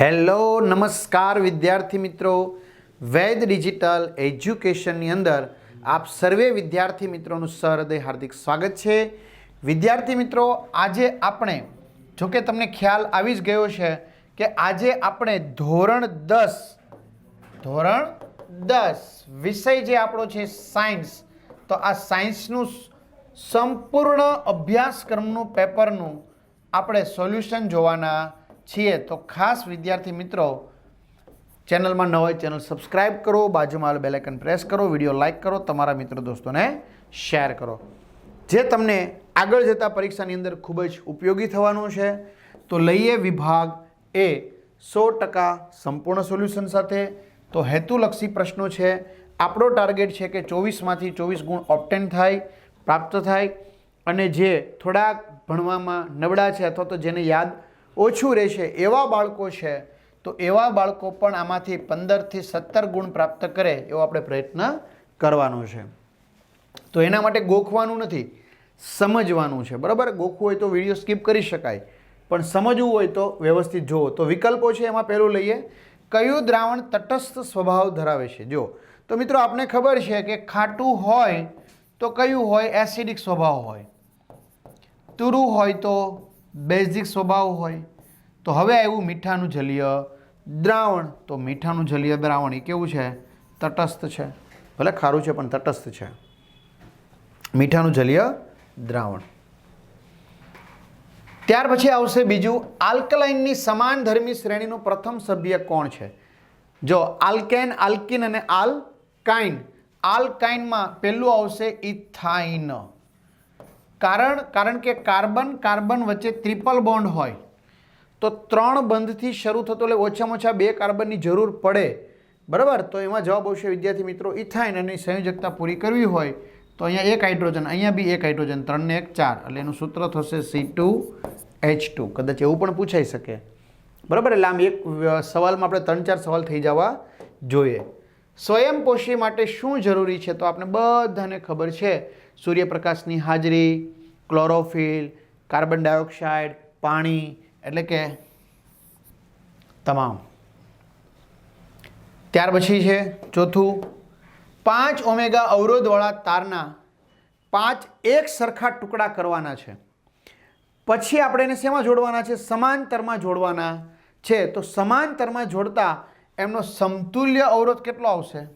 Hello, નમસ્કાર વિદ્યાર્થી મિત્રો. વૈદ ડિજિટલ એજ્યુકેશનની અંદર આપ સર્વે વિદ્યાર્થી મિત્રોનું સહૃદય હાર્દિક સ્વાગત છે. વિદ્યાર્થી મિત્રો, આજે આપણે જો કે તમને ખ્યાલ આવી જ ગયો છે કે આજે આપણે ધોરણ દસ ધોરણ દસ વિષય જે આપણો છે સાયન્સ, તો આ સાયન્સનું સંપૂર્ણ અભ્યાસક્રમનું પેપરનું આપણે સોલ્યુશન જોવાના છીએ તો ખાસ વિદ્યાર્થી મિત્રો, ચેનલમાં ન હોય ચેનલ સબસ્ક્રાઈબ કરો, બાજુમાં આવેલ બેલેકન પ્રેસ કરો, વીડિયો લાઇક કરો, તમારા મિત્રો દોસ્તોને શેર કરો. જે તમને આગળ જતા પરીક્ષાની અંદર ખૂબ જ ઉપયોગી થવાનું છે, તો લઈએ વિભાગ એ. સો ટકા સંપૂર્ણ સોલ્યુશન સાથે, તો હેતુલક્ષી પ્રશ્નો છે, આપણો ટાર્ગેટ છે કે ચોવીસમાંથી ચોવીસ ગુણ ઓપ્ટેન થાય, પ્રાપ્ત થાય, અને જે થોડાક ભણવામાં નબળા છે અથવા તો જેને યાદ ઓછું રહેશે એવા બાળકો છે, તો એવા બાળકો પણ આમાંથી પંદરથી સત્તર ગુણ પ્રાપ્ત કરે એવો આપણે પ્રયત્ન કરવાનો છે. તો એના માટે ગોખવાનું નથી, સમજવાનું છે. બરાબર? ગોખવું હોય તો વીડિયો સ્કીપ કરી શકાય, પણ સમજવું હોય તો વ્યવસ્થિત જુઓ. તો વિકલ્પો છે એમાં પહેલું લઈએ. કયું દ્રાવણ તટસ્થ સ્વભાવ ધરાવે છે? જો તો મિત્રો, આપને ખબર છે કે ખાટું હોય તો કયું હોય? એસિડિક સ્વભાવ હોય. તુરું હોય તો બેઝિક સ્વભાવ હોય, તો હવે આવ્યું મીઠાનું જલીય. દ્રાવણ, તો મીઠાનું જલીય દ્રાવણ એ કેવું છે? તટસ્થ છે. ભલે ખારું છે, પણ તટસ્થ છે. મીઠાનું જલીય દ્રાવણ. ત્યાર પછી આવશે બીજું, આલ્કલાઇનની સમાન ધર્મી શ્રેણીનું પ્રથમ સભ્ય કોણ છે? જો આલ્કેન, આલ્કિન અને આલ્કાઇન. આલ્કાઇનમાં પહેલું આવશે ઇથાઇન. કારણ કારણ કે કાર્બન કાર્બન વચ્ચે ટ્રિપલ બોન્ડ હોય. તો ત્રણ બંધથી શરૂ થતો એટલે ઓછામાં ઓછા બે કાર્બનની જરૂર પડે. બરાબર? તો એમાં જવાબ આવશે, વિદ્યાર્થી મિત્રો, ઇથાઇન અને સંયોજકતા પૂરી કરવી હોય તો અહીંયા એક હાઇડ્રોજન, અહીંયા બી એક હાઇડ્રોજન, ત્રણને એક ચાર. એટલે એનું સૂત્ર થશે સી ટુ એચ ટુ કદાચ એવું પણ પૂછાઈ શકે. બરાબર? એટલે આમ એક સવાલમાં આપણે ત્રણ ચાર સવાલ થઈ જવા જોઈએ. સ્વયંપોષી માટે શું જરૂરી છે? તો આપણે બધાને ખબર છે સૂર્યપ્રકાશની હાજરી, ક્લોરોફિલ, કાર્બન ડાયોક્સાઇડ, પાણી, એટલે કે તમામ. ત્યાર પછી છે ચોથું, પાંચ ઓમેગા અવરોધવાળા તારના પાંચ એક સરખા ટુકડા કરવાના છે. પછી આપણે એને શેમાં જોડવાના છે? સમાંતરમાં જોડવાના છે. તો સમાંતરમાં જોડતા એમનો સમતુલ્ય અવરોધ કેટલો આવશે?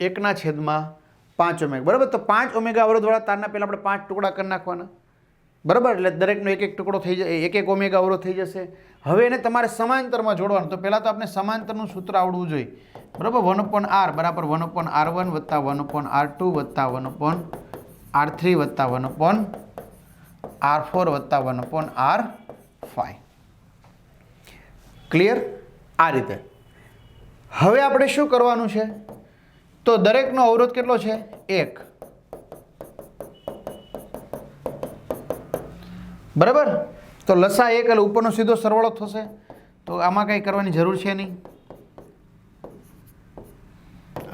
એકના છેદમાં પાંચ ઓમેગા બરાબર? તો પાંચ ઓમેગા અવરોધવાળા તારના પહેલાં આપણે પાંચ ટુકડા કરી નાખવાના. બરાબર? એટલે દરેકનો એક એક ટુકડો થઈ જાય, એક એક ઓમેગા અવરોધ થઈ જશે. હવે એને તમારે સમાંતરમાં જોડવાનું. તો પહેલાં તો આપણે સમાંતરનું સૂત્ર આવડવું જોઈએ. બરાબર? વન અપોન આર બરાબર? વન અપોન આર વન વત્તા વન અપોન આર ટુ વત્તા વન અપોન આર થ્રી વત્તા વન અપોન આર ફોર વત્તા one upon R five clear આ રીતે. હવે આપણે શું કરવાનું છે? તો દરેકનો અવરોધ કેટલો છે? એક. બરાબર? તો લસા એક એટલે ઉપરનો સીધો સરવાળો થશે. તો આમાં કંઈ કરવાની જરૂર છે નહીં.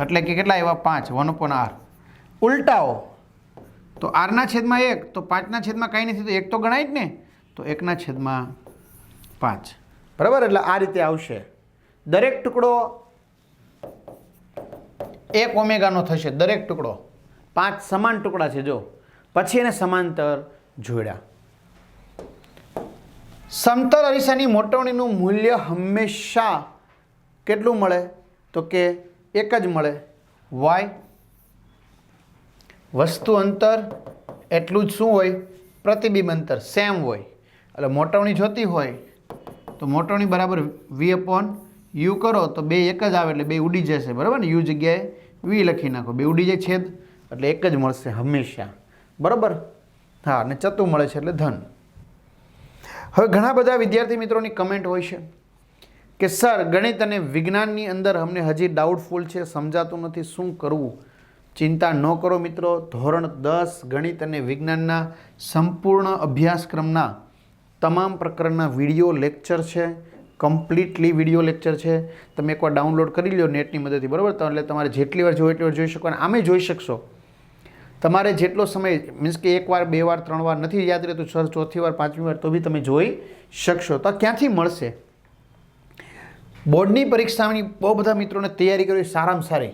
એટલે કે કેટલા એવા પાંચ. વન અપોન આર ઉલટાઓ. તો આરના છેદમાં એક, તો પાંચના છેદમાં કાંઈ નથી. તો એક તો ગણાય જ ને. તો એકના છેદમાં પાંચ. બરાબર? એટલે આ રીતે આવશે. દરેક ટુકડો એક ઓમેગાનો થશે દરેક ટુકડો. પાંચ સમાન ટુકડા છે, જો. પછી એને સમાંતર જોડ્યા. સમતલ અરીસાની મોટવણીનું મૂલ્ય હંમેશા કેટલું મળે? તો કે એક જ મળે. વાય. વસ્તુ અંતર એટલું જ શું હોય? પ્રતિબિંબ અંતર. સેમ હોય. એટલે મોટવણી જોતી હોય, તો મોટવણી બરાબર વી અપોન યુ કરો, તો બે એક જ આવે એટલે બે ઉડી જશે. બરાબર ને? યુ જગ્યાએ વી લખી નાખો. બે ઉડી જાય છેદ, એટલે એક જ મળશે હંમેશા. બરાબર? હા, અને ચતુ મળે છે એટલે ધન. હવે ઘણા બધા વિદ્યાર્થી મિત્રોની કમેન્ટ હોય છે કે, સર, ગણિત અને વિજ્ઞાનની અંદર અમને હજી ડાઉટફુલ છે, સમજાતું નથી, શું કરવું? ચિંતા ન કરો મિત્રો. ધોરણ દસ, ગણિત અને વિજ્ઞાનના સંપૂર્ણ અભ્યાસક્રમના તમામ પ્રકારના વીડિયો, લેક્ચર છે. કમ્પ્લીટલી વીડિયો લેક્ચર છે. તમે એકવાર ડાઉનલોડ કરી લો નેટની મદદથી, બરાબર? એટલે તમારે જેટલી વાર જોઈએ એટલી વાર જોઈ શકો અને આમે જોઈ શકશો. તમારે જેટલો સમય મીન્સ કે એક વાર, બે વાર, ત્રણ વાર નથી યાદ રહેતું સર ચોથી વાર, પાંચમી વાર, તો બી તમે જોઈ શકશો. તો ક્યાંથી મળશે? બોર્ડની પરીક્ષાની બહુ બધા મિત્રોને તૈયારી કરવી સારામાં સારી.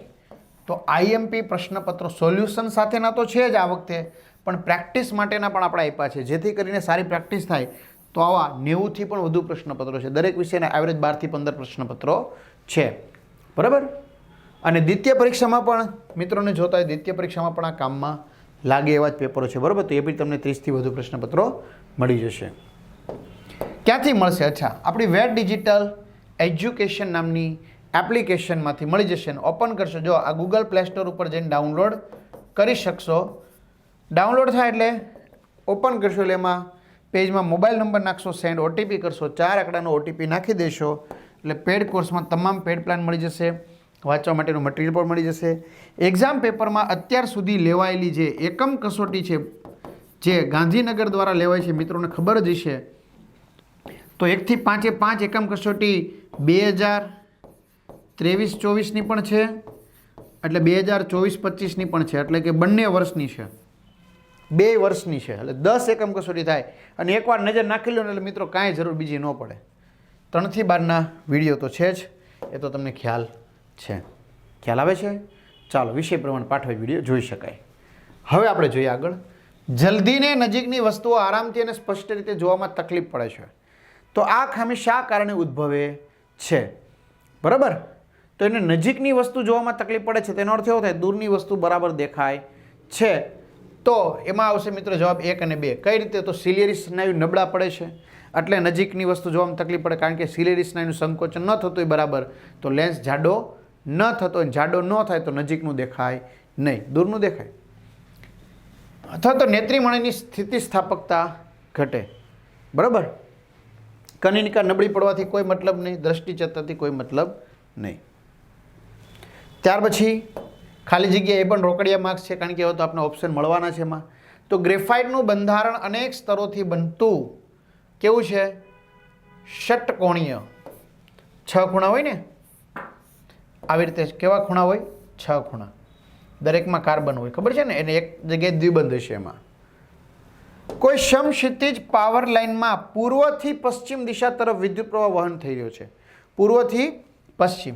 તો આઈએમપી પ્રશ્નપત્રો સોલ્યુશન સાથેના તો છે જ આ વખતે, પણ પ્રેક્ટિસ માટેના પણ આપણે આપ્યા છે. જેથી કરીને સારી પ્રેક્ટિસ થાય. તો આવા નેવુંથી પણ વધુ પ્રશ્નપત્રો છે. દરેક વિષયના એવરેજ બારથી પંદર પ્રશ્નપત્રો છે. બરાબર? અને દ્વિતીય પરીક્ષામાં પણ, મિત્રોને જોતા હોય દ્વિતીય પરીક્ષામાં પણ આ કામમાં લાગે એવા જ પેપરો છે. બરાબર? તો એ બી તમને ત્રીસથી વધુ પ્રશ્નપત્રો મળી જશે. ક્યાંથી મળશે? અચ્છા, આપણી વેટ ડિજિટલ એજ્યુકેશન નામની એપ્લિકેશનમાંથી મળી જશે ને ઓપન કરશો. જો આ ગૂગલ પ્લે સ્ટોર ઉપર જઈને ડાઉનલોડ કરી શકશો. ડાઉનલોડ થાય એટલે ઓપન કરશો એટલે એમાં પેજમાં મોબાઈલ નંબર નાખશો, સેન્ડ ઓટીપી કરશો, ચાર આંકડાનો ઓટીપી નાખી દેશો, એટલે પેડ કોર્સમાં તમામ પેડ પ્લાન મળી જશે, વાંચવા માટેનું મટીરિયલ પણ મળી જશે. એક્ઝામ પેપરમાં અત્યાર સુધી લેવાયેલી જે એકમ કસોટી છે, જે ગાંધીનગર દ્વારા લેવાય છે, મિત્રોને ખબર જ હશે. તો એકથી પાંચે પાંચ એકમ કસોટી બે હજાર ત્રેવીસ ચોવીસની પણ છે, એટલે બે હજાર ચોવીસ પચીસની પણ છે, એટલે કે બંને વર્ષની છે. બે વર્ષની છે. એટલે દસ એકમ કસોટી થાય. અને એકવાર નજર નાખી લો એટલે મિત્રો કાંઈ જરૂર બીજી ન પડે. ત્રણથી બારના વીડિયો તો છે જ. એ તો તમને ખ્યાલ છે. ખ્યાલ આવે છે? ચાલો, વિષય પ્રમાણે પાઠવે વીડિયો જોઈ શકાય. હવે આપણે જોઈએ આગળ. જલ્દીને નજીકની વસ્તુઓ આરામથી અને સ્પષ્ટ રીતે જોવામાં તકલીફ પડે છે. તો આ ખામી શા કારણે ઉદ્ભવે છે? બરાબર? તો એને નજીકની વસ્તુ જોવામાં તકલીફ પડે છે. તેનો અર્થ એવો થાય, દૂરની વસ્તુ બરાબર દેખાય છે. તો એમાં આવશે મિત્રો જવાબ એક અને બે. કઈ રીતે તો સિલિયરી સ્નાયુ નબળા પડે છે? એટલે નજીકની વસ્તુ જોવામાં તકલીફ પડે કારણ કે સિલિયરી સ્નાયુનું સંકોચન ન થતું હોય બરાબર, તો લેન્સ જાડો ન થતો જાડો ન થાય તો નજીકનું દેખાય નહીં. દૂરનું દેખાય. અથવા તો નેત્રીમણીની સ્થિતિસ્થાપકતા ઘટે. બરાબર? કનિનિકા નબળી પડવાથી કોઈ મતલબ નહીં, દ્રષ્ટિચેતાથી કોઈ મતલબ નહીં. ત્યાર પછી ખાલી જગ્યા એ પણ રોકડિયા માર્ક્સ છે, કારણ કે હવે તો આપણે ઓપ્શન મળવાના છે એમાં. તો ગ્રેફાઇટનું બંધારણ અનેક સ્તરોથી બનતું કેવું છે? ષટકોણીય. છ ખૂણા હોય ને? આવી રીતે કેવા ખૂણા હોય? છ ખૂણા. દરેકમાં કાર્બન હોય, ખબર છે ને? એને એક જગ્યાએ દ્વિબંધ હશે એમાં. કોઈ સમક્ષિતિજ પાવર લાઇનમાં પૂર્વથી પશ્ચિમ દિશા તરફ વિદ્યુત પ્રવાહ વહન થઈ રહ્યો છે. પૂર્વથી પશ્ચિમ.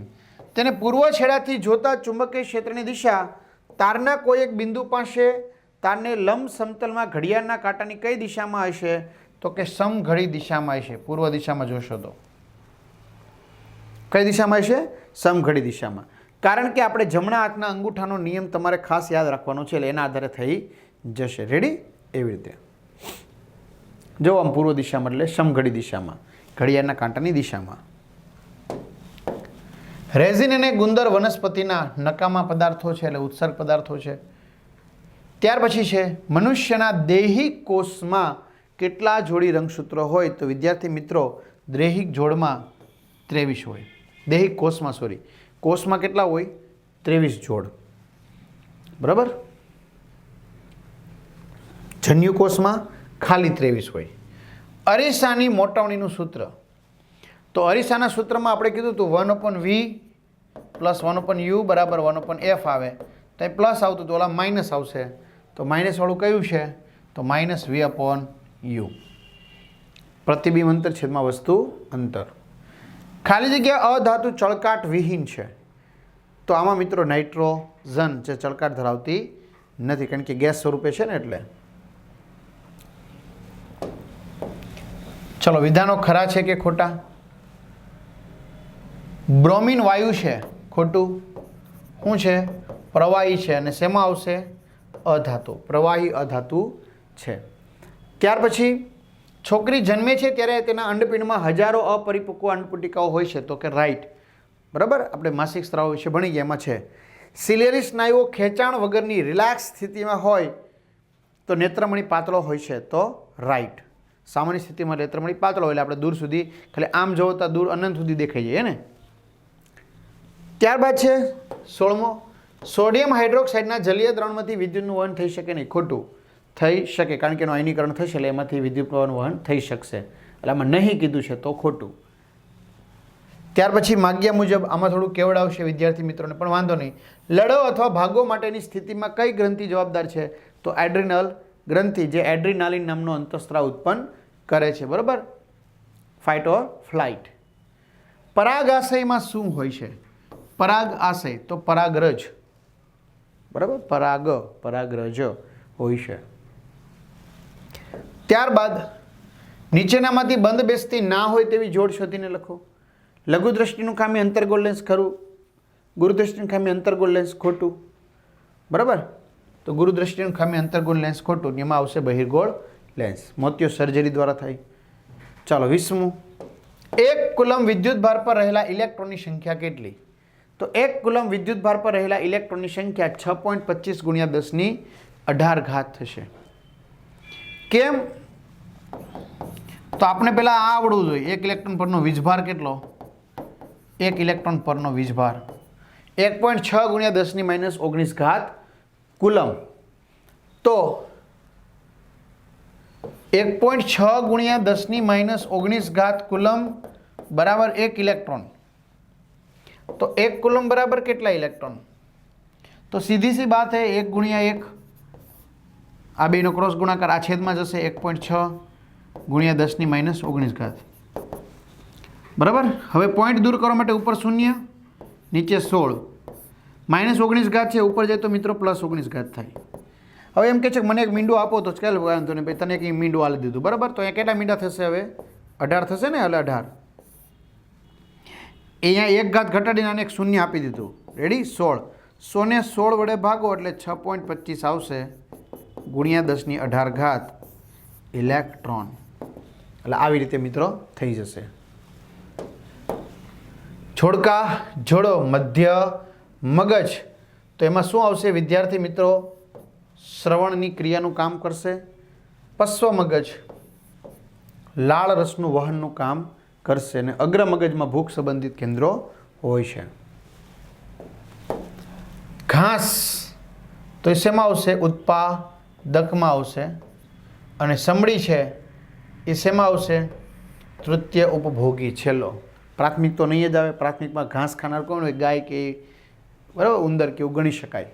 તેને પૂર્વ છેડાથી જોતા ચુંબકીય ક્ષેત્રની દિશા તારના કોઈ એક બિંદુ પાસે તારને લંબ સમતલમાં ઘડિયાળના કાંટાની કઈ દિશામાં હશે? તો કે સમઘડી દિશામાં હશે. પૂર્વ દિશામાં જોશો તો. કઈ દિશામાં હશે? સમઘડી દિશામાં. કારણ કે આપણે જમણા હાથના અંગૂઠાનો નિયમ તમારે ખાસ યાદ રાખવાનો છે એટલે એના આધારે થઈ જશે. રેડી એવી રીતે. જો આમ પૂર્વ દિશામાં એટલે સમઘડી દિશામાં, ઘડિયાળના કાંટાની દિશામાં. રેઝિન અને ગુંદર વનસ્પતિના નકામા પદાર્થો છે એટલે ઉત્સર્ગ પદાર્થો છે. ત્યાર પછી છે, મનુષ્યના દૈહિક કોષમાં કેટલા જોડી રંગસૂત્રો હોય તો વિદ્યાર્થી મિત્રો દૈહિક જોડમાં ત્રેવીસ હોય. દૈહિક કોષમાં સોરી કોષમાં કેટલા હોય? ત્રેવીસ જોડ. બરાબર? જન્યુ કોષમાં ખાલી ત્રેવીસ હોય. અરીસાની મોટવણીનું સૂત્ર તો અરીસાના સૂત્રમાં આપણે કીધું હતું one upon V plus one upon U બરાબર વન ઓપન એફ આવે. તો પ્લસ આવતું તો ઓલા માઇનસ આવશે. તો માઇનસવાળું કયું છે? તો માઇનસ વી અપોન યુ પ્રતિબિંબ અંતર છેદમાં વસ્તુ અંતર. ખાલી જગ્યા અધાતુ ચળકાટ વિહીન છે. તો આમાં મિત્રો નાઇટ્રોઝન જે ચળકાટ ધરાવતી નથી, કારણ કે ગેસ સ્વરૂપે છે ને એટલે. ચલો, વિધાનો ખરા છે કે ખોટા? બ્રોમિન વાયુ છે, ખોટું? શું છે? પ્રવાહી છે અને શેમાં આવશે? અધાતુ, પ્રવાહી અધાતુ છે. ત્યાર પછી, છોકરી જન્મે છે ત્યારે તેના અંડપિંડમાં હજારો અપરિપક્વ અંડપુટિકાઓ હોય છે, તો કે રાઈટ. બરાબર? આપણે માસિક સ્ત્રાવ વિશે ભણી ગયા, એમાં છે. સિલેરી સ્નાયુઓ ખેંચાણ વગરની રિલેક્સ સ્થિતિમાં હોય તો નેત્રમણી પાતળો હોય છે, તો રાઈટ. સામાન્ય સ્થિતિમાં નેત્રમણી પાતળો એટલે આપણે દૂર સુધી, ખાલી આમ જોતા દૂર અનંત સુધી દેખાઈ જઈએ ને? ત્યારબાદ છે સોળમો. સોડિયમ હાઇડ્રોક્સાઇડના જલીય દ્રવણમાંથી વિદ્યુતનું વહન થઈ શકે નહીં. ખોટું. થઈ શકે, કારણ કે એનું આયનીકરણ થશે એટલે એમાંથી વિદ્યુત વહન થઈ શકશે. એટલે આમાં નહીં કીધું છે તો ખોટું. ત્યાર પછી માગ્યા મુજબ આમાં થોડું કેવડાવશે વિદ્યાર્થી મિત્રોને, પણ વાંધો નહીં. લડો અથવા ભાગો માટેની સ્થિતિમાં કઈ ગ્રંથિ જવાબદાર છે? તો એડ્રિનલ ગ્રંથિ, જે એડ્રિનાલિન નામનો અંતસ્ત્રાવ ઉત્પન્ન કરે છે, બરાબર? ફાઇટ ઓર ફ્લાઇટ પરાગાશયમાં શું હોય છે? પરાગ આશય તો પરાગરજ. બરાબર? પરાગ પરાગરજ હોય છે. ત્યારબાદ નીચેનામાંથી બંધ બેસતી ના હોય તેવી જોડ શોધીને લખો. લઘુ દ્રષ્ટિનું ખામી અંતર્ગોળ લેન્સ ખરું. ગુરુદ્રષ્ટિનું ખામી અંતર્ગોળ લેન્સ ખોટું. બરાબર? તો ગુરુદ્રષ્ટિનું ખામી અંતર્ગોળ લેન્સ ખોટું એમાં આવશે બહિર્ગોળ લેન્સ મોતિયો સર્જરી દ્વારા થાય. ચાલો વીસમું. એક કુલમ વિદ્યુત ભાર પર રહેલા ઇલેક્ટ્રોનની સંખ્યા કેટલી? તો એક કુલમ વિદ્યુત ભાર પર રહેલા ઇલેક્ટ્રોનની સંખ્યા છ પોઈન્ટ પચીસ ગુણ્યા દસની અઢાર ઘાત થશે. કેમ? તો આપણે પહેલાં આ આવડવું જોઈએ. એક ઇલેક્ટ્રોન પરનો વીજભાર કેટલો? એક ઇલેક્ટ્રોન પરનો વીજભાર એક પોઈન્ટ છ ગુણ્યા દસની માઇનસ ઓગણીસ ઘાત કુલમ. તો એક પોઈન્ટ છ ગુણ્યા દસની માઇનસ ઓગણીસ ઘાત કુલમ બરાબર એક ઇલેક્ટ્રોન. તો એક કુલમ બરાબર કેટલા ઇલેક્ટ્રોન? તો સીધી સી બાત હે, એક ગુણ્યા એક. આ બેનો ક્રોસ ગુણાકાર આ છેદમાં જશે એક પોઈન્ટ છ ગુણ્યા દસની માઇનસ ઓગણીસ ઘાત. બરાબર? હવે પોઈન્ટ દૂર કરવા માટે ઉપર શૂન્ય, નીચે સોળ. માઇનસ ઓગણીસ ઘાત છે, ઉપર જાય તો મિત્રો પ્લસ ઓગણીસ ઘાત થાય. હવે એમ કે છે કે મને એક મીંડું આપો તો ચાલ, વાંધો નહીં. ભાઈ, તને એક મીંડું આલી દીધું. બરાબર? તો અહીંયા કેટલા મીંડા થશે હવે? અઢાર થશે ને? એટલે અઢાર. અહીંયા એક ઘાત ઘટાડીને આને એક શૂન્ય આપી દીધું. રેડી સોળ. સોને સોળ વડે ભાગો એટલે છ પોઈન્ટ પચીસ આવશે ગુણ્યા દસની અઢાર ઘાત ઇલેક્ટ્રોન. એટલે આવી રીતે મિત્રો થઈ જશે. છોડકા, જોડો, મધ્ય, મગજ. તો એમાં શું આવશે? વિદ્યાર્થી મિત્રો શ્રવણની ક્રિયાનું કામ કરશે. પશ્વ મગજ. લાળ રસનું વહનનું કામ કરશે અને અગ્ર મગજમાં ભૂખ સંબંધિત કેન્દ્રો હોય છે. ઘાસ, તો એ શેમાં આવશે? ઉત્પાદકમાં આવશે. અને સમડી છે, એ શેમાં આવશે? તૃતીય ઉપભોગી, છેલ્લો. પ્રાથમિક તો નહીં જ આવે. પ્રાથમિકમાં ઘાસ ખાનાર કોણ હોય? ગાય કે બરાબર? ઉંદર કે એવું ગણી શકાય.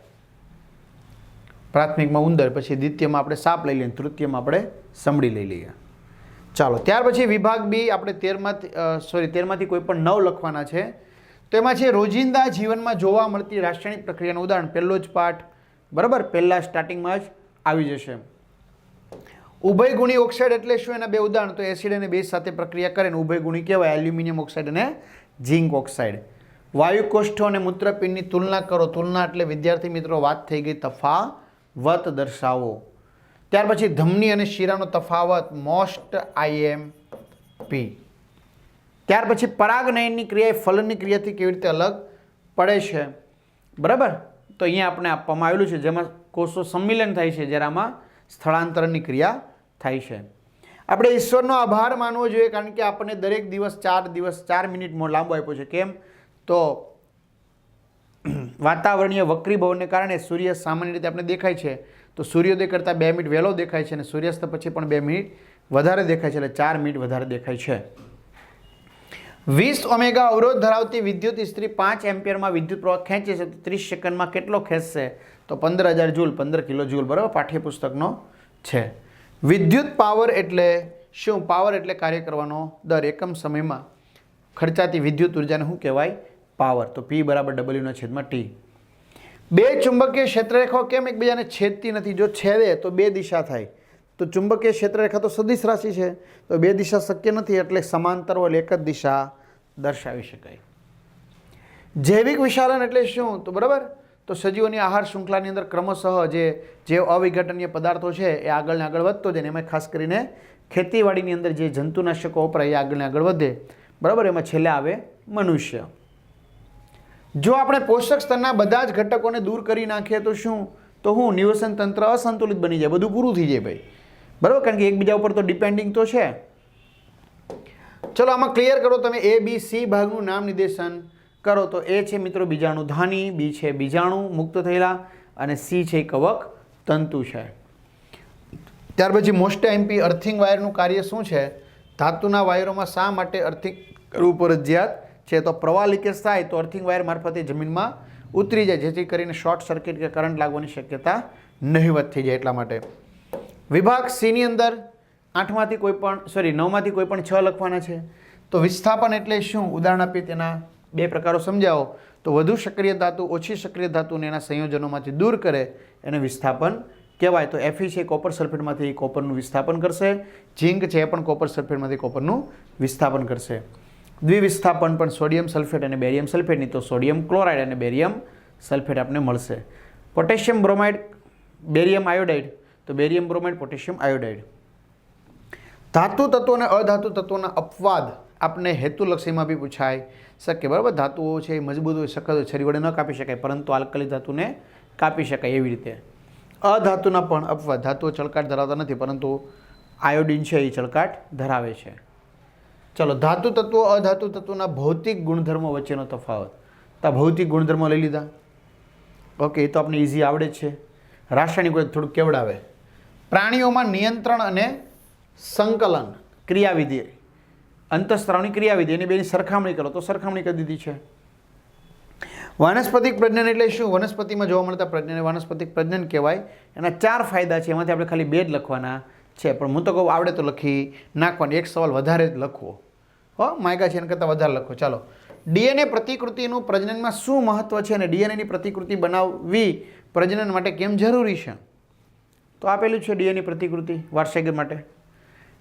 પ્રાથમિકમાં ઉંદર, પછી દ્વિતીયમાં આપણે સાપ લઈ લઈએ, તૃતીયમાં આપણે સમડી લઈ લઈએ. ચાલો, ત્યાર પછી વિભાગ બી આપણે તેરમાંથી સોરી તેરમાંથી કોઈ પણ નવ લખવાના છે. તો એમાં છે, રોજિંદા જીવનમાં જોવા મળતી રાસાયણિક પ્રક્રિયાનું ઉદાહરણ. પહેલો જ પાઠ, બરાબર? પહેલાં સ્ટાર્ટિંગમાં જ આવી જશે. ઉભય ગુણી ઓક્સાઇડ એટલે શું? એના બે ઉદાહરણ. તો એસિડ અને બેઝ સાથે પ્રક્રિયા કરે ને ઉભય ગુણી કહેવાય એલ્યુમિનિયમ ઓક્સાઇડ અને ઝીંક ઓક્સાઇડ વાયુ કોષ્ઠો અને મૂત્રપિંડની તુલના કરો. તુલના એટલે વિદ્યાર્થી મિત્રો, વાત થઈ ગઈ તફાવત દર્શાવો. ત્યાર પછી ધમની અને શીરાનો તફાવત, મોસ્ટ આઈએમ પી. ત્યાર પછી પરાગનયનની ક્રિયા એ ફલનની ક્રિયાથી કેવી રીતે અલગ પડે છે? બરાબર? તો અહીંયા આપણે આપવામાં આવેલું છે, જેમાં કોષો સંમિલન થાય છે, જ્યારે આમાં સ્થળાંતરની ક્રિયા થાય છે. આપણે ઈશ્વરનો આભાર માનવો જોઈએ, કારણ કે આપણને દરેક દિવસ ચાર દિવસ, ચાર મિનિટ લાંબો આપ્યો છે. કેમ? તો વાતાવરણીય વક્રીભવનને કારણે સૂર્ય સામાન્ય રીતે આપણે દેખાય છે. તો સૂર્યોદય કરતાં બે મિનિટ વહેલો દેખાય છે અને સૂર્યાસ્ત પછી પણ બે મિનિટ વધારે દેખાય છે એટલે ચાર મિનિટ વધારે દેખાય છે. વીસ ઓમેગા અવરોધ ધરાવતી વિદ્યુત ઇસ્ત્રી પાંચ એમ્પિયરમાં વિદ્યુત પ્રવાહ ખેંચે છે. તો ત્રીસ સેકન્ડમાં કેટલો ખેંચશે? તો પંદર હજાર જૂલ, પંદર કિલો જૂલ બરાબર? પાઠ્યપુસ્તકનો છે. વિદ્યુત પાવર એટલે શું? પાવર એટલે કાર્ય કરવાનો દર એકમ સમયમાં ખર્ચાતી વિદ્યુત ઉર્જાને શું કહેવાય? પાવર. તો પી બરાબર ડબલ્યુના છેદમાં ટી બે ચુંબકીય ક્ષેત્રરેખાઓ કેમ એકબીજાને છેદતી નથી? જો છેદે, તો બે દિશા થાય. તો ચુંબકીય ક્ષેત્રરેખા તો સદિશ રાશિ છે. તો બે દિશા શક્ય નથી એટલે સમાંતર હોય એક જ દિશા દર્શાવી શકાય. જૈવિક વિશાલન એટલે શું? તો બરાબર? તો સજીવોની આહાર શૃંખલાની અંદર ક્રમશઃ જે જે અવિઘટનીય પદાર્થો છે એ આગળને આગળ વધતો જાય એમાં ખાસ કરીને ખેતીવાડીની અંદર જે જંતુનાશકો વપરાય એ આગળને આગળ વધે. બરાબર? એમાં છેલ્લે આવે મનુષ્ય. જો આપણે પોષક સ્તરના બધા જ ઘટકોને દૂર કરી નાખીએ તો શું? તો હું નિવસન તંત્ર અસંતુલિત બની જાય, બધું પૂરું થઈ જાય ભાઈ. બરાબર? કારણ કે એકબીજા ઉપર તો ડિપેન્ડિંગ તો છે. ચલો, આમાં ક્લિયર કરો તમે એ બી સી ભાગનું નામ નિર્દેશન કરો. તો એ છે મિત્રો બીજાણુ ધાની બી છે બીજાણુ મુક્ત થયેલા અને સી છે કવક તંતુ છે. ત્યાર પછી મોસ્ટ એમપી અર્થિંગ વાયરનું કાર્ય શું છે? ધાતુના વાયરોમાં શા માટે અર્થિંગ કરવું ફરજિયાત? છે તો પ્રવાહ લીકેજ થાય તો અર્થિંગ વાયર મારફતે જમીનમાં ઉતરી જાય, જેથી કરીને શોર્ટ સર્કિટ કે કરંટ લાગવાની શક્યતા નહીવત થઈ જાય એટલા માટે. વિભાગ સીની અંદર આઠમાંથી કોઈ પણ સોરી નવમાંથી કોઈ પણ છ લખવાના છે. તો વિસ્થાપન એટલે શું? ઉદાહરણ આપી તેના બે પ્રકારો સમજાવો. તો વધુ સક્રિય ધાતુ, ઓછી સક્રિય ધાતુને એના સંયોજનોમાંથી દૂર કરે, એને વિસ્થાપન કહેવાય. તો એફી છે કોપર સલ્ફેટમાંથી કોપરનું વિસ્થાપન કરશે. ઝીંક છે એ પણ કોપર સલ્ફેટમાંથી કોપરનું વિસ્થાપન કરશે. દ્વિવિસ્થાપન પણ સોડિયમ સલ્ફેટ અને બેરિયમ સલ્ફેટની, તો સોડિયમ ક્લોરાઇડ અને બેરિયમ સલ્ફેટ આપણને મળશે. પોટેશિયમ બ્રોમાઇડ, બેરિયમ આયોડાઇડ, તો બેરિયમ બ્રોમાઇડ, પોટેશિયમ આયોડાઇડ. ધાતુ તત્વો અને અધાતુ તત્વોના અપવાદ આપણે હેતુલક્ષીમાં બી પૂછાય. શકે બરાબર? ધાતુઓ છે એ મજબૂત હોય, સખત હોય, છરી વડે ન કાપી શકાય, પરંતુ આલ્કલી ધાતુને કાપી શકાય એવી રીતે. અધાતુના પણ અપવાદ, ધાતુઓ ચળકાટ ધરાવતા નથી, પરંતુ આયોડિન છે એ ચળકાટ ધરાવે છે. ચલો, ધાતુ તત્વો, અધાતુ તત્વોના ભૌતિક ગુણધર્મો વચ્ચેનો તફાવત. તો ભૌતિક ગુણધર્મો લઈ લીધા. ઓકે એ તો આપણે ઇઝી આવડે છે. રાસાયણિક હોય થોડુંક કેવડાવે. પ્રાણીઓમાં નિયંત્રણ અને સંકલન ક્રિયાવિધિ. અંતઃસ્ત્રાવની ક્રિયાવિધિ, એની બેની સરખામણી કરો, તો સરખામણી કરી દીધી છે. વાનસ્પતિક પ્રજનન એટલે શું? વનસ્પતિમાં જોવા મળતા પ્રજ્ઞને વાનસ્પતિક પ્રજ્ઞન કહેવાય. એના ચાર ફાયદા છે, એમાંથી આપણે ખાલી બે જ લખવાના છે. પણ હું તો કહું, આવડે તો લખી નાખવાની. એક સવાલ વધારે જ લખવો. હો, માયગા છે, એના કરતાં વધારે લખો. ચાલો. ડીએનએ પ્રતિકૃતિનું પ્રજનનમાં શું મહત્વ છે અને ડીએનએની પ્રતિકૃતિ બનાવવી પ્રજનન માટે કેમ જરૂરી છે? તો આપેલું છે ડીએનએ પ્રતિકૃતિ વારસાગર માટે.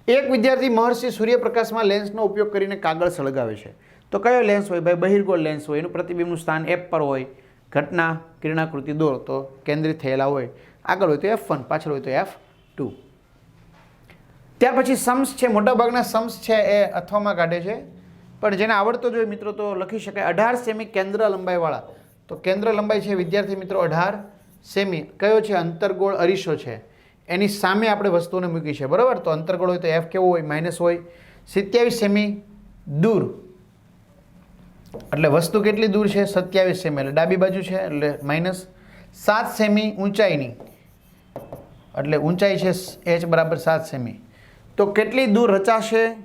એક વિદ્યાર્થી મહર્ષિ સૂર્યપ્રકાશમાં લેન્સનો ઉપયોગ કરીને કાગળ સળગાવે છે. તો કયો લેન્સ હોય? ભાઈ, બહિર્ગોળ લેન્સ હોય. એનું પ્રતિબિંબનું સ્થાન એફ પર હોય. ઘટના, કિરણાકૃતિ દોર. તો કેન્દ્રિત થયેલા હોય. આગળ હોય તો એફ વન પાછળ હોય તો એફ ટુ ત્યાર પછી સમ્સ છે, મોટાભાગના સમ્સ છે એ અથવામાં કાઢે છે. પણ જેને આવડતો જોઈએ મિત્રો તો લખી શકાય. અઢાર સેમી કેન્દ્ર લંબાઈવાળા. તો કેન્દ્ર લંબાઈ છે, વિદ્યાર્થી મિત્રો, અઢાર સેમી. કયો છે? અંતરગોળ અરીસો છે. એની સામે આપણે વસ્તુને મૂકી છે. બરાબર? તો અંતરગોળ હોય તો એફ કેવો હોય? માઇનસ હોય. સિત્યાવીસ સેમી દૂર. એટલે વસ્તુ કેટલી દૂર છે? સત્યાવીસ સેમી. એટલે ડાબી બાજુ છે, એટલે માઇનસ સાત સેમી ઊંચાઈની. એટલે ઊંચાઈ છે એચ બરાબર સાત સેમી. તો કેટલી દૂર રચાશે?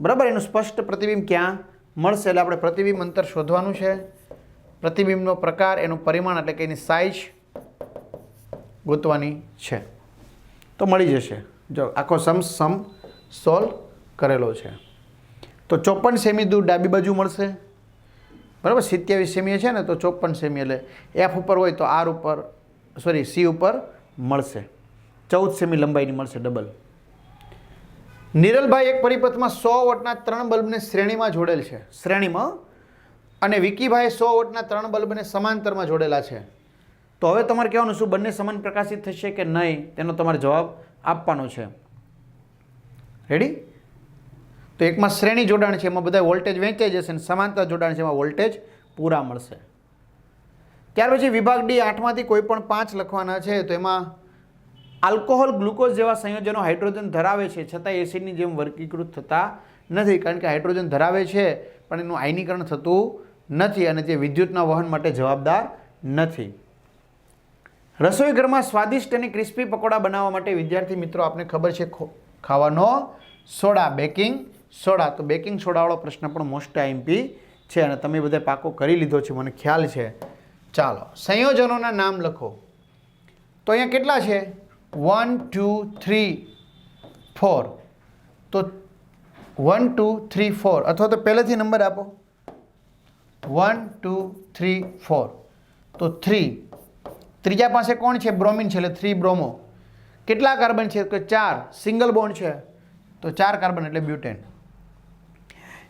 બરાબર, એનું સ્પષ્ટ પ્રતિબિંબ ક્યાં? મળશે એટલે આપણે પ્રતિબિંબ અંતર શોધવાનું છે. પ્રતિબિંબનો પ્રકાર, એનું પરિમાણ એટલે કે એની સાઇઝ ગોતવાની છે. તો મળી જશે. જો આખો સમ સમ સોલ્વ કરેલો છે. તો ચોપન સેમી દૂર ડાબી બાજુ મળશે. બરાબર, સિત્યાવીસ સેમી છે ને, તો ચોપન સેમી એટલે એફ ઉપર હોય તો આર ઉપર સોરી સી ઉપર મળશે. ચૌદ સેમી લંબાઈની મળશે ડબલ નિરલભાઈ એક પરિપથમાં સો વોટના ત્રણ બલ્બને શ્રેણીમાં જોડેલ છે. શ્રેણીમાં? અને વિકીભાઈ સો વોટના ત્રણ બલ્બને સમાંતરમાં જોડેલા છે. તો હવે તમારે કહેવાનું શું? બંને સમાન પ્રકાશિત થશે કે નહીં? તેનો તમારે જવાબ આપવાનો છે. રેડી તો એકમાં શ્રેણી જોડાણ છે એમાં બધા વોલ્ટેજ વહેંચાઈ જશે અને સમાંતર જોડાણ છે એમાં વોલ્ટેજ પૂરા મળશે. ત્યાર પછી વિભાગ ડી આઠમાંથી કોઈ પણ પાંચ લખવાના છે તો એમાં આલ્કોહોલ ગ્લુકોઝ જેવા સંયોજનો હાઇડ્રોજન ધરાવે છે. છતાં એસિડની જેમ વર્ગીકૃત થતા નથી, કારણ કે હાઇડ્રોજન ધરાવે છે, પણ એનું આયનીકરણ થતું નથી અને તે વિદ્યુતના વહન માટે જવાબદાર નથી. રસોઈ ઘરમાં સ્વાદિષ્ટ અને ક્રિસ્પી પકોડા બનાવવા માટે વિદ્યાર્થી મિત્રો, આપને ખબર છે ખાવાનો સોડા, બેકિંગ સોડા. તો બેકિંગ સોડાવાળો પ્રશ્ન પણ મોસ્ટ આઈમ્પી છે અને તમે બધા પાકો કરી લીધો છે, મને ખ્યાલ છે. ચાલો, સંયોજનોના નામ લખો. તો અહીંયા કેટલા છે? વન ટુ થ્રી ફોર તો વન ટુ થ્રી ફોર અથવા તો પહેલેથી નંબર આપો. વન ટુ થ્રી ફોર તો થ્રી ત્રીજા પાસે કોણ છે? બ્રોમિન છે, એટલે થ્રી બ્રોમો કેટલા કાર્બન છે? કે ચાર. સિંગલ બોન્ડ છે. તો ચાર કાર્બન એટલે બ્યુટેન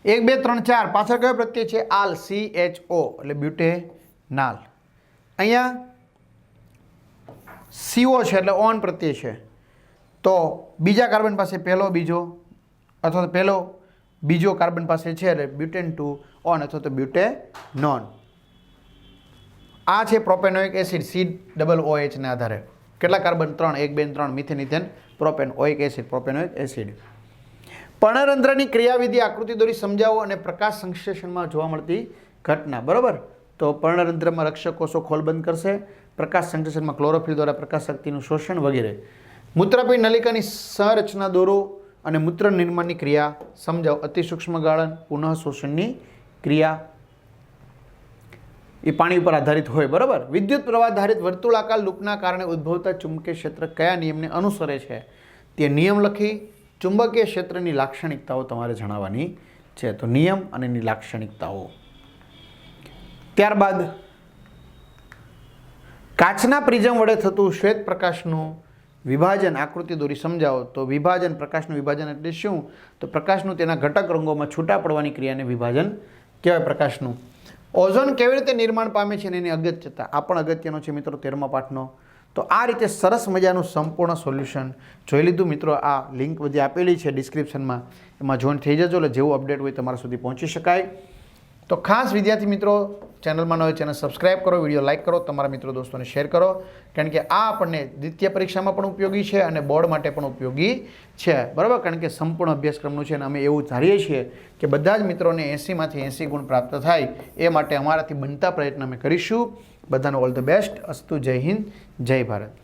એક, બે, ત્રણ, ચાર. પાછળ કયો પ્રત્યય છે? આલ સી એચ ઓ એટલે બ્યુટેનાલ અહીંયા સીઓ છે એટલે ઓન પ્રત્યે છે. તો બીજા કાર્બન પાસે પહેલો બીજો, અથવા તો પહેલો બીજો કાર્બન પાસે છે એટલે બ્યુટેન ટુ ઓન, અથવા તો બ્યુટે નોન. આ છે propanoic acid, C double O એચને આધારે. કેટલા કાર્બન? ત્રણ, એક બેન ત્રણ, methane, ethane, propane, oic acid, propanoic acid. પર્ણરંધ્રની ક્રિયાવિધિ આકૃતિ દોરી સમજાવો અને પ્રકાશ સંશ્લેષણમાં જોવા મળતી ઘટના. બરાબર? તો પર્ણરંધ્રમાં રક્ષક કોષો ખોલબંધ કરશે, પ્રકાશ સંશ્લેષણમાં ક્લોરોફિલ દ્વારા પ્રકાશ શક્તિનું શોષણ વગેરે. મૂત્રપિંડ નલિકાની સંરચના દોરો અને મૂત્ર નિર્માણની ક્રિયા સમજાવો. અતિ સૂક્ષ્મ ગાળન પુનઃ શોષણની ક્રિયા. એ પાણી ઉપર આધારિત હોય, બરાબર? વિદ્યુત પ્રવાહ આધારિત વર્તુળાકાર લૂપના કારણે ઉદ્ભવતા ચુંબકીય ક્ષેત્ર કયા નિયમને અનુસરે છે? તે નિયમ લખી ચુંબકીય ક્ષેત્રની લાક્ષણિકતાઓ તમારે જણાવવાની છે. તો નિયમ અને એની લાક્ષણિકતાઓ. ત્યારબાદ કાચના પ્રિઝમ વડે થતું શ્વેત પ્રકાશનું વિભાજન, આકૃતિ દોરી સમજાવો તો વિભાજન, પ્રકાશનું વિભાજન એટલે શું? તો પ્રકાશનું તેના ઘટક રંગોમાં છૂટા પડવાની ક્રિયાને વિભાજન કહેવાય પ્રકાશનું. ઓઝોન કેવી રીતે નિર્માણ પામે છે અને એની અગત્યતા? આ પણ અગત્યનો છે મિત્રો તેરમા પાઠનો. તો આ રીતે સરસ મજાનું સંપૂર્ણ સોલ્યુશન જોઈ લીધું મિત્રો. આ લિંક બધી આપેલી છે ડિસ્ક્રિપ્શનમાં, એમાં જોઈન થઈ જજો એટલે જેવું અપડેટ હોય તમારા સુધી પહોંચી શકાય. તો ખાસ વિદ્યાર્થી મિત્રો ચેનલમાં ન હોય ચેનલ સબસ્ક્રાઇબ કરો, વીડિયો લાઇક કરો, તમારા મિત્રો દોસ્તોને શેર કરો, કારણ કે આ આપણને દ્વિતીય પરીક્ષામાં પણ ઉપયોગી છે અને બોર્ડ માટે પણ ઉપયોગી છે. બરાબર? કારણ કે સંપૂર્ણ અભ્યાસક્રમનું છે અને અમે એવું ધારીએ છીએ કે બધા જ મિત્રોને એંસીમાંથી એંસી ગુણ પ્રાપ્ત થાય એ માટે અમારાથી બનતા પ્રયત્ન અમે કરીશું. બધાનો ઓલ ધ બેસ્ટ. અસ્તુ, જય હિન્દ, જય ભારત.